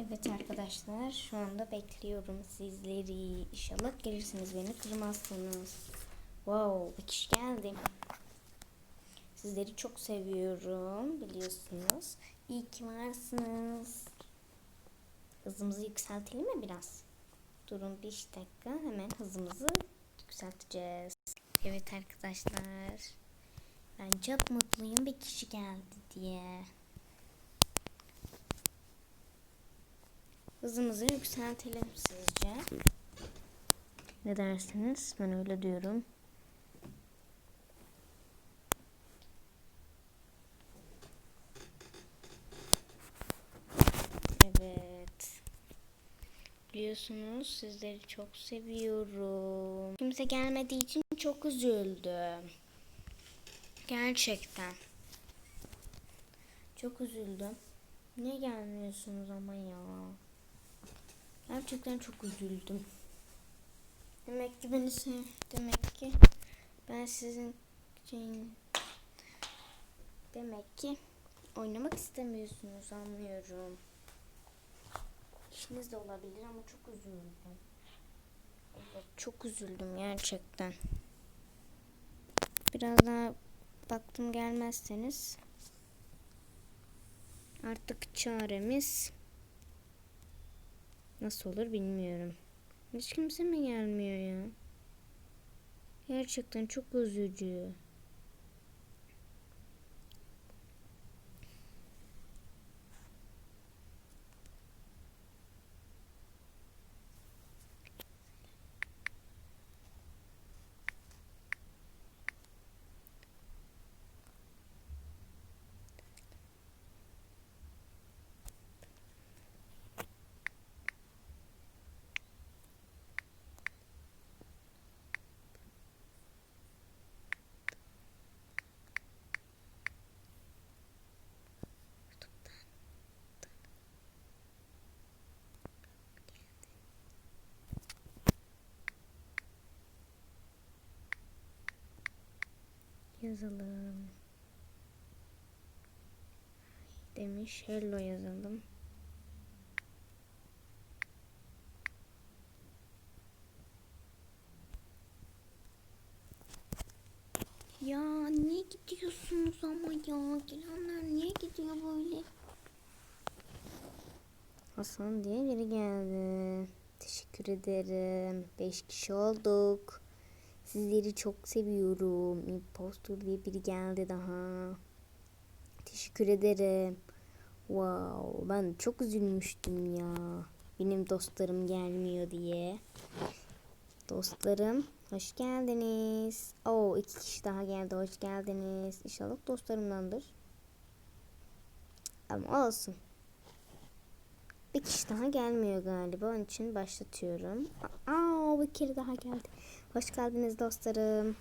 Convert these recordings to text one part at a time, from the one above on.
Evet arkadaşlar şu anda bekliyorum sizleri. İnşallah gelirsiniz beni kırmazsınız. Wow bir kişi geldi. Sizleri çok seviyorum biliyorsunuz. İyi ki varsınız. Hızımızı yükseltelim mi biraz? Durun bir dakika hemen hızımızı yükselteceğiz. Evet arkadaşlar. Ben çok mutluyum bir kişi geldi diye. Hızımızı yükseltelim sizce. Ne dersiniz? Ben öyle diyorum. Evet. Biliyorsunuz sizleri çok seviyorum. Kimse gelmediği için çok üzüldüm. Gerçekten. Çok üzüldüm. Niye gelmiyorsunuz ama ya? Gerçekten çok üzüldüm. Demek ki beni sev demek ki ben sizin için demek ki oynamak istemiyorsunuz anlıyorum. İşiniz de olabilir ama çok üzüldüm. Evet çok üzüldüm gerçekten. Biraz daha baktım gelmezseniz artık çaremiz Nasıl olur bilmiyorum. Hiç kimse mi gelmiyor ya? Gerçekten çok üzücü. Yazalım. Demiş hello yazalım. Ya niye gidiyorsunuz ama ya? Gelenler niye gidiyor böyle? Hasan diye biri geldi. Teşekkür ederim. Beş kişi olduk. Sizleri çok seviyorum. Impostor diye biri geldi daha. Teşekkür ederim. Wow, ben çok üzülmüştüm ya. Benim dostlarım gelmiyor diye. Dostlarım, hoş geldiniz. Oo, iki kişi daha geldi. Hoş geldiniz. İnşallah dostlarımdandır. Ama olsun. Bir kişi daha gelmiyor galiba. Onun için başlatıyorum. Aa, bir kere daha geldi. Hoş geldiniz dostlarım.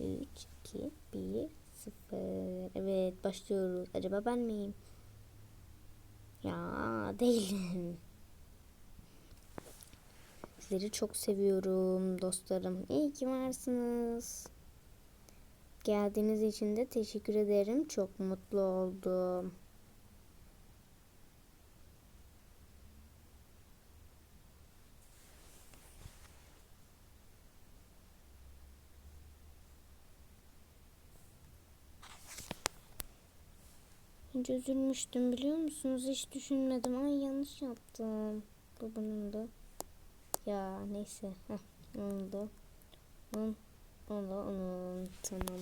3, 2, 1, 0. Evet başlıyoruz. Acaba ben miyim? Ya değilim. Sizleri çok seviyorum dostlarım. İyi ki varsınız. Geldiğiniz için de teşekkür ederim. Çok mutlu oldum. Hiç üzülmüştüm biliyor musunuz? Hiç düşünmedim. Ay yanlış yaptım. Bu bunun da. Ya neyse. Heh, oldu. Onun, onu, onun. Tamam.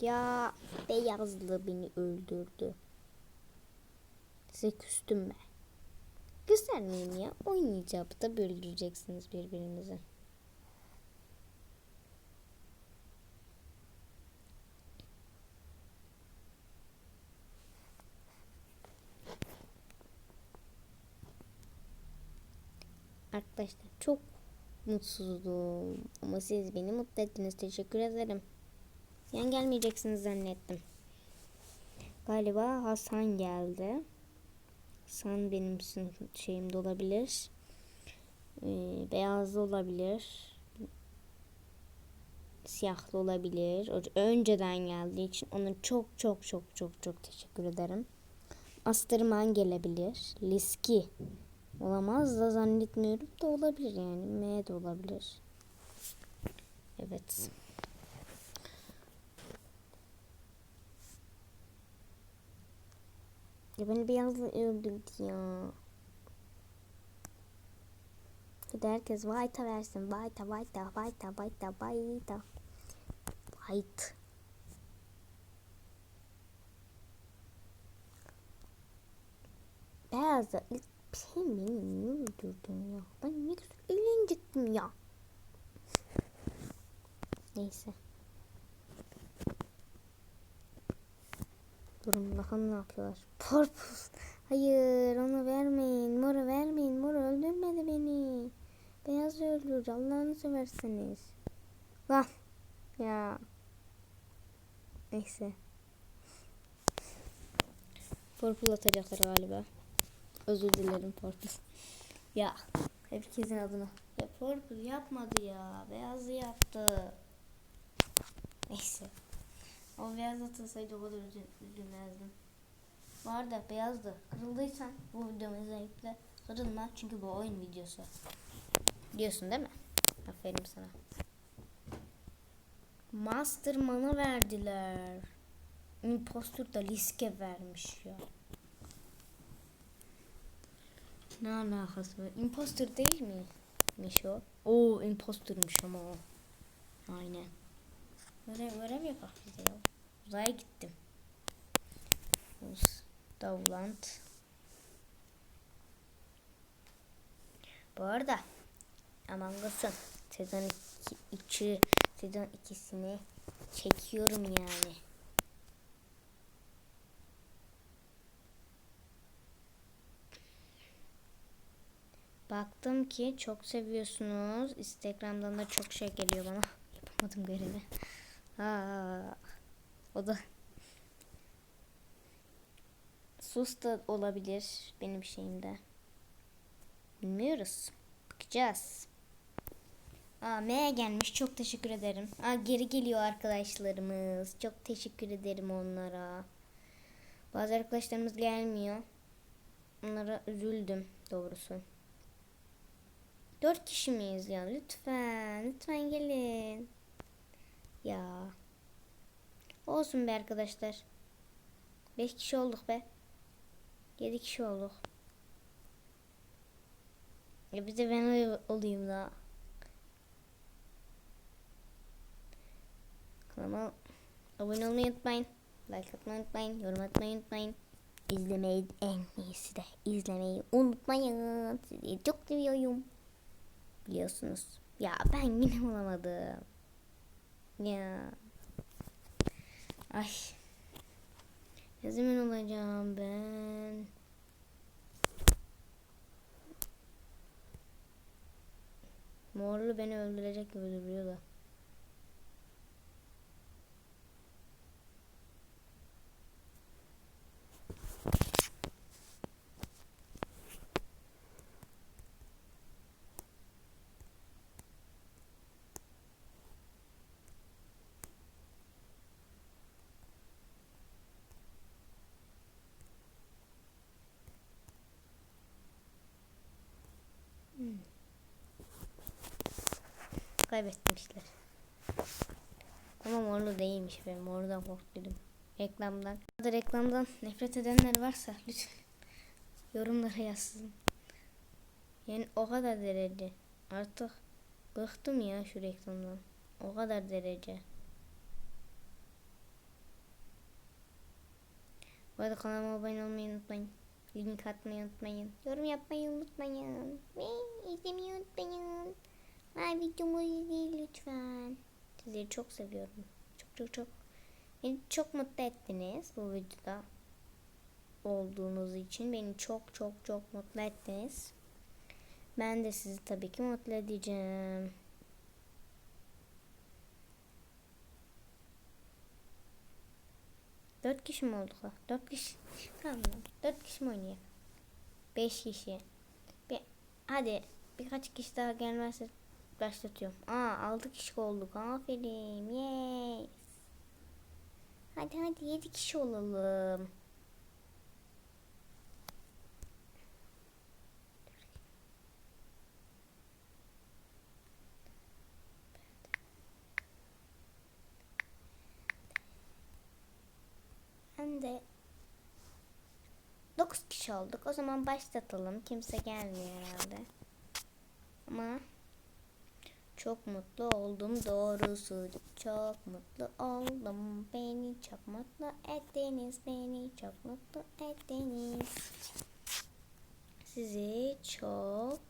Ya beyazlı beni öldürdü. Size küstüm ben. Göstermeyin ya. Oynayacağım da öldüreceksiniz birbirinizi. Arkadaşlar çok mutsuzdum. Ama siz beni mutlu ettiniz. Teşekkür ederim. Yan gelmeyeceksiniz zannettim. Galiba Hasan geldi. Hasan benim şeyimde olabilir. Ee, beyazlı olabilir. Siyahlı olabilir. Önceden geldiği için ona çok çok çok çok çok teşekkür ederim. Astırman gelebilir. Liski olamaz da zannetmiyorum da olabilir yani. M de olabilir. Evet. Ya beni biraz öldürdü ya. Hadi herkes White'a versin. White'a, White'a, White'a, White'a, White'a. White. Beyaz da ilk sen beni niye öldürdün ya? Ben ne güzel eğlenecektim ya. Neyse. Durun bakalım ne yapıyorlar. Porpus. Hayır onu vermeyin. Moru vermeyin. Moru öldürmedi beni. Beyaz öldürdü. Allah'ını severseniz. Lan. Ya. Neyse. Purple atacaklar galiba. Özür dilerim Purple. Ya. Herkesin adına. Ya Purple yapmadı ya. Beyazı yaptı. Neyse. O beyaz atılsaydı o kadar üzü- üzülmezdim. Bu arada beyazdı. Kırıldıysan bu videomu özellikle kırılma çünkü bu oyun videosu. Diyorsun değil mi? Aferin sana. Masterman'ı verdiler. Impostor da Liske vermiş ya. Ne alakası var? Impostor değil mi? Miş o. Oo impostormuş ama o. Aynen. Görev, görev yapak biz ya. Uzaya gittim. Davlant. Bu arada Among Us'un sezon 2 sezon 2'sini çekiyorum yani. Baktım ki çok seviyorsunuz. Instagram'dan da çok şey geliyor bana. Yapamadım görevi. Aa, o da sus da olabilir benim şeyimde. Bilmiyoruz. Bakacağız. Aa, M gelmiş. Çok teşekkür ederim. Aa, geri geliyor arkadaşlarımız. Çok teşekkür ederim onlara. Bazı arkadaşlarımız gelmiyor. Onlara üzüldüm doğrusu. Dört kişi miyiz ya? Lütfen. Lütfen gelin. Ya. Olsun be arkadaşlar. Beş kişi olduk be. Yedi kişi olduk. Ya bir de ben ol- olayım da. Kanalıma abone olmayı unutmayın. Like atmayı unutmayın. Yorum atmayı unutmayın. İzlemeyi en iyisi de izlemeyi unutmayın. Sizi çok seviyorum. Biliyorsunuz. Ya ben yine olamadım. Ya. Ay. Ne zaman olacağım ben? Morlu beni öldürecek gibi duruyor da. Kaybetmişler. Ama morlu değilmiş ben mordan korktum. Reklamdan. Ya da reklamdan nefret edenler varsa lütfen yorumlara yazsın. Yani o kadar derece. Artık bıktım ya şu reklamdan. O kadar derece. Bu arada kanalıma abone olmayı unutmayın. Link atmayı unutmayın. Yorum yapmayı unutmayın. Ve izlemeyi unutmayın. Videomu izleyin lütfen. Sizleri çok seviyorum. Çok çok çok. Beni çok mutlu ettiniz bu videoda olduğunuz için. Beni çok çok çok mutlu ettiniz. Ben de sizi tabii ki mutlu edeceğim. Dört kişi mi olduk? Dört kişi. Tamam. Dört kişi mi oynayalım? Beş kişi. Bir, hadi birkaç kişi daha gelmezse başlatıyorum. Aa 6 kişi olduk. Aferin. Yes. Hadi hadi 7 kişi olalım. Ben de 9 kişi olduk. O zaman başlatalım. Kimse gelmiyor herhalde. Ama çok mutlu oldum doğrusu. Çok mutlu oldum. Beni çok mutlu ettiniz. Beni çok mutlu ettiniz. Sizi çok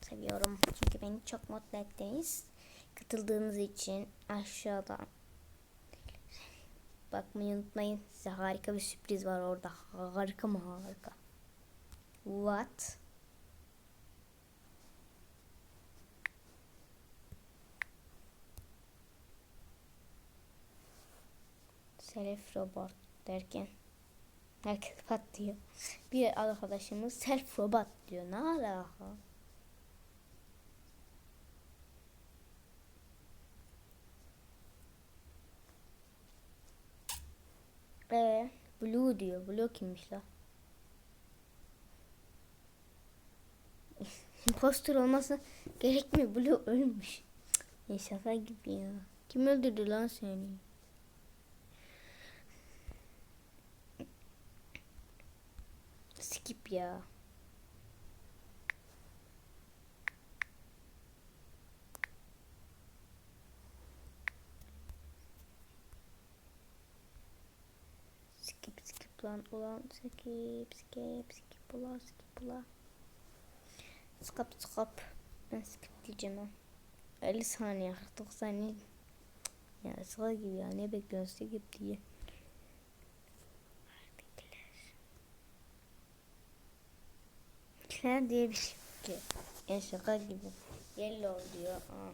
seviyorum. Çünkü beni çok mutlu ettiniz. Katıldığınız için aşağıdan bakmayı unutmayın. Size harika bir sürpriz var orada. Harika mı harika? What? Self robot derken herkes pat diyor. Bir arkadaşımız self robot diyor. Ne alaka? Ee, Blue diyor. Blue kimmiş la? Impostor olması gerekmiyor. Blue ölmüş. Ya şaka gibi ya. Kim öldürdü lan seni? Skip ya. Skip skip lan ulan skip skip skip ulan skip ulan. Skip skip. Ben skip diyeceğim ha. 50 saniye 49 saniye. Ya sıra gibi ya ne bekliyorsun skip diye. Kler diye bir şey ki. Ya şaka gibi. Yellow diyor. Aa.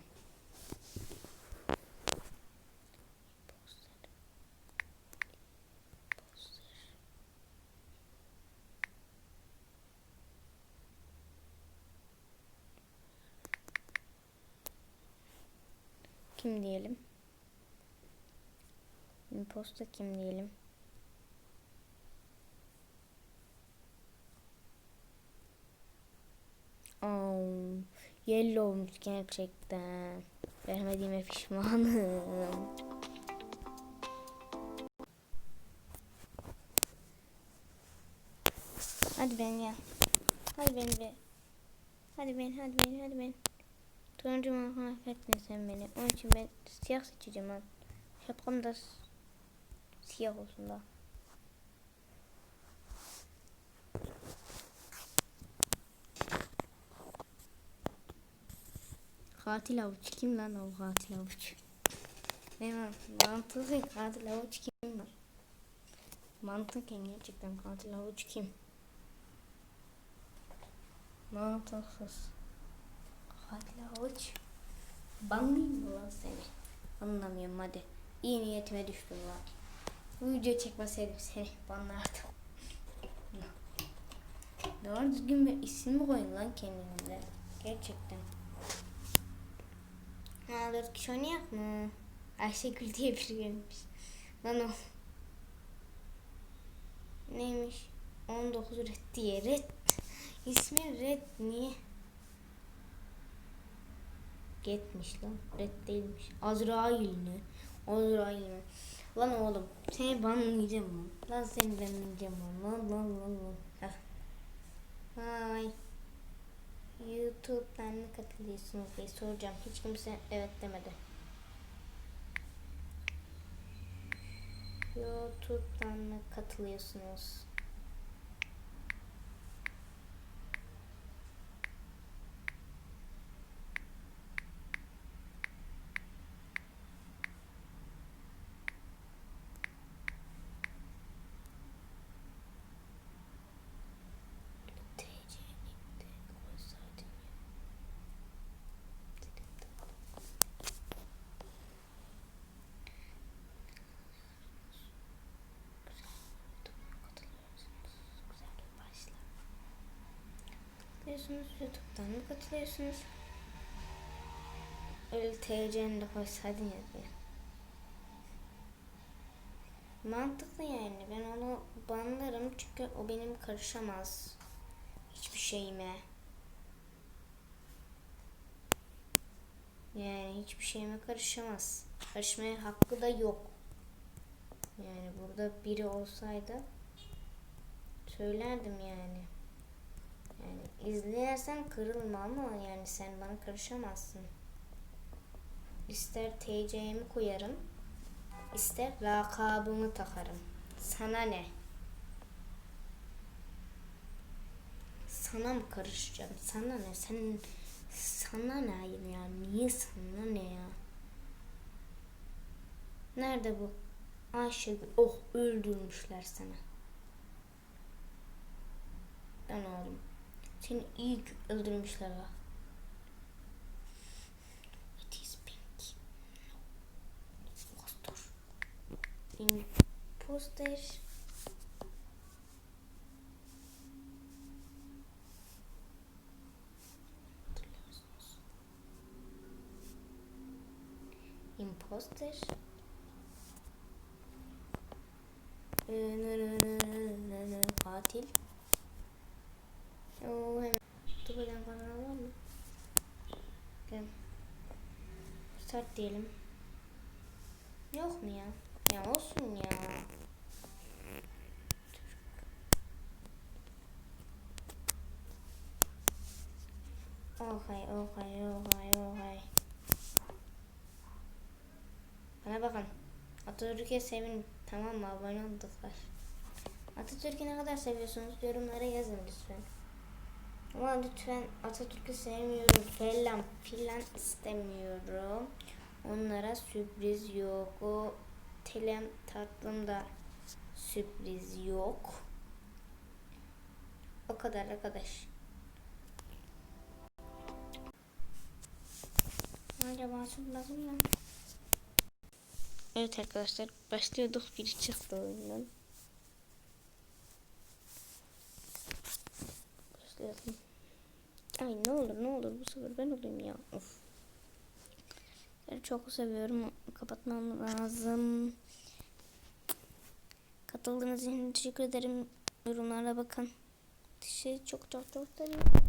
Kim diyelim? Imposter kim diyelim? Oh, yellowmuş gerçekten. Vermediğime pişmanım. Hadi ben ya. Hadi beni be. Hadi ben, hadi ben, hadi ben. Turuncu mu sen beni. Onun için ben siyah seçeceğim. Şapkam da siyah olsun da. Katil avuç kim lan o katil avuç? Ne var? Mantıklı katil avuç kim var? Mantıken gerçekten katil avuç kim? Mantıksız. Katil avuç. Banlayayım mı lan seni? Anlamıyorum hadi. İyi niyetime düştüm lan. Bu video çekmeseydim seni banlardım. Doğru düzgün bir isim mi koyun lan kendinize? Gerçekten. Ha dört kişi oynayak mı? Ayşegül diye biri gelmiş. Lan o. Neymiş? 19 red diye. Red. İsmi red niye? Getmiş lan. Red değilmiş. Azrail ne? Azrail mi? Lan oğlum seni banlayacağım lan. Lan seni banlayacağım lan. Lan lan lan lan. Ah. Hay. YouTube'dan mı katılıyorsunuz diye soracağım. Hiç kimse evet demedi. YouTube'dan mı katılıyorsunuz? Katılıyorsunuz YouTube'dan mı katılıyorsunuz? Öyle TC'ni de koysaydın ya diye. Mantıklı yani. Ben onu banlarım çünkü o benim karışamaz. Hiçbir şeyime. Yani hiçbir şeyime karışamaz. Karışmaya hakkı da yok. Yani burada biri olsaydı söylerdim yani. Yani izlersen kırılma ama yani sen bana karışamazsın. İster TC'mi koyarım, ister lakabımı takarım. Sana ne? Sana mı karışacağım? Sana ne? Sen sana ne ya? Niye sana ne ya? Nerede bu? Ayşegül. Oh öldürmüşler seni. Ben oğlum. Seni iyi öldürmüşler ha. It is pink. Imposter. Hatırlıyorsunuz. Imposter. Katil. Oo, hemen. Falan var mı? Gel. Start diyelim. Yok mu ya? Ya olsun ya. Okay, okay, okay, okay. Bana bakın. Atatürk'e sevin. Tamam mı? Abone olduklar. Atatürk'ü ne kadar seviyorsunuz? Yorumlara yazın lütfen. Ama lütfen Atatürk'ü sevmiyorum falan filan istemiyorum. Onlara sürpriz yok. O telem tatlım da sürpriz yok. O kadar arkadaş. Acaba lazım mı? Evet arkadaşlar başlıyorduk bir çıktı oyundan. Başlayalım. Ay ne olur ne olur bu sefer ben olayım ya. Of. Ben çok seviyorum. Kapatmam lazım. Katıldığınız için teşekkür ederim. Yorumlara bakın. Şey çok çok çok seviyorum.